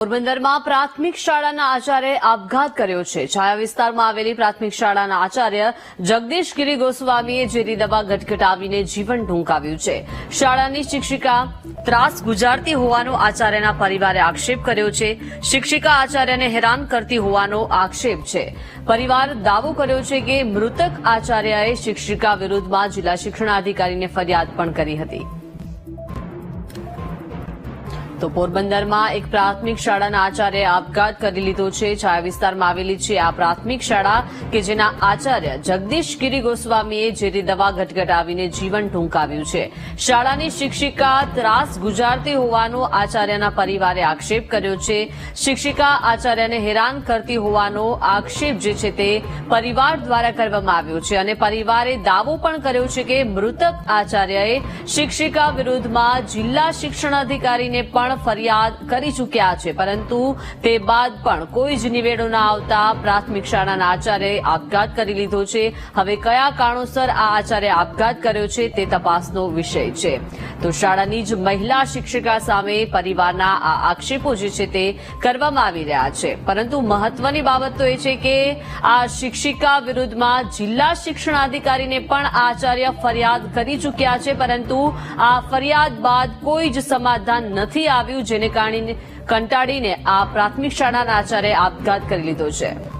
પોરબંદરમાં પ્રાથમિક શાળાના આચાર્ય આપઘાત કર્યો છે. છાયા વિસ્તારમાં આવેલી પ્રાથમિક શાળાના આચાર્ય જગદીશ ગિરી ગોસ્વામીએ ઝેરી દવા ગટગટાવીને જીવન ઢૂંકાવ્યું છે. શાળાની શિક્ષિકા ત્રાસ ગુજારતી હોવાનો આચાર્યના પરિવારે આક્ષેપ કર્યો છે. શિક્ષિકા આચાર્યને હેરાન કરતી હોવાનો આક્ષેપ છે. પરિવાર દાવો કર્યો છે કે મૃતક આચાર્યએ શિક્ષિકા વિરુદ્ધમાં જિલ્લા શિક્ષણાધિકારીને ફરિયાદ પણ કરી હતી. તો પોરબંદરમાં એક પ્રાથમિક શાળાના આચાર્યએ આપઘાત કરી લીધો છે. છાયા વિસ્તારમાં આવેલી છે આ પ્રાથમિક શાળા કે જેના આચાર્ય જગદીશ ગિરી ગોસ્વામીએ ઝેરી દવા ગટગટાવીને જીવન ટૂંકાવ્યું છે. શાળાની શિક્ષિકા ત્રાસ ગુજારતી હોવાનો આચાર્યના પરિવારે આક્ષેપ કર્યો છે. શિક્ષિકા આચાર્યને હેરાન કરતી હોવાનો આક્ષેપ જે છે તે પરિવાર દ્વારા કરવામાં આવ્યો છે અને પરિવારે દાવો પણ કર્યો છે કે મૃતક આચાર્યએ શિક્ષિકા વિરુદ્ધમાં જિલ્લા શિક્ષણાધિકારીને પણ ફરિયાદ કરી ચૂક્યા છે, પરંતુ તે બાદ પણ કોઈ જ નિવેડો ના આવતા પ્રાથમિક શાળાના આચાર્યએ આપઘાત કરી લીધો છે. હવે કયા કારણોસર આ આચાર્ય આપઘાત કર્યો છે તે તપાસનો વિષય છે. તો શાળાની જ મહિલા શિક્ષિકા સામે પરિવારના આ આક્ષેપો જે છે તે કરવામાં આવી રહ્યા છે. પરંતુ મહત્વની બાબત તો એ છે કે આ શિક્ષિકા વિરુદ્ધમાં જિલ્લા શિક્ષણાધિકારીને પણ આચાર્ય ફરિયાદ કરી ચૂક્યા છે, પરંતુ આ ફરિયાદ બાદ કોઈ જ સમાધાન નથી આવ્યું જેને કારણે કંટાળીને આ પ્રાથમિક શાળાના આચાર્ય આપઘાત કરી લીધો છે.